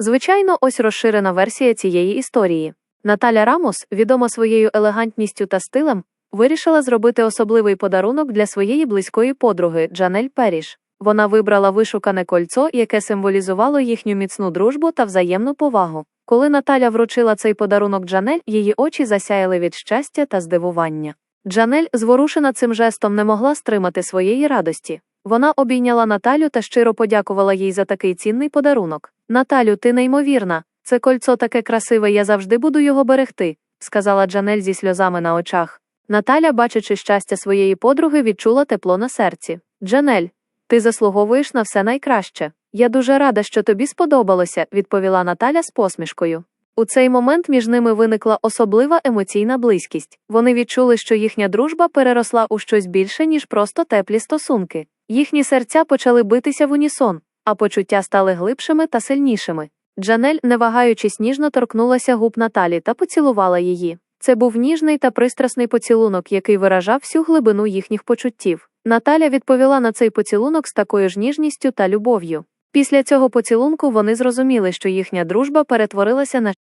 Звичайно, ось розширена версія цієї історії. Наталя Рамос, відома своєю елегантністю та стилем, вирішила зробити особливий подарунок для своєї близької подруги Джанель Періш. Вона вибрала вишукане кольцо, яке символізувало їхню міцну дружбу та взаємну повагу. Коли Наталя вручила цей подарунок Джанель, її очі засяяли від щастя та здивування. Джанель, зворушена цим жестом, не могла стримати своєї радості. Вона обійняла Наталю та щиро подякувала їй за такий цінний подарунок. Наталю, ти неймовірна. Це кольцо таке красиве, я завжди буду його берегти, сказала Джанель зі сльозами на очах. Наталя, бачачи щастя своєї подруги, відчула тепло на серці. Джанель, ти заслуговуєш на все найкраще. Я дуже рада, що тобі сподобалося, відповіла Наталя з посмішкою. У цей момент між ними виникла особлива емоційна близькість. Вони відчули, що їхня дружба переросла у щось більше, ніж просто теплі стосунки. Їхні серця почали битися в унісон, а почуття стали глибшими та сильнішими. Джанель, не вагаючись, ніжно торкнулася губ Наталі та поцілувала її. Це був ніжний та пристрасний поцілунок, який виражав всю глибину їхніх почуттів. Наталя відповіла на цей поцілунок з такою ж ніжністю та любов'ю. Після цього поцілунку вони зрозуміли, що їхня дружба перетворилася на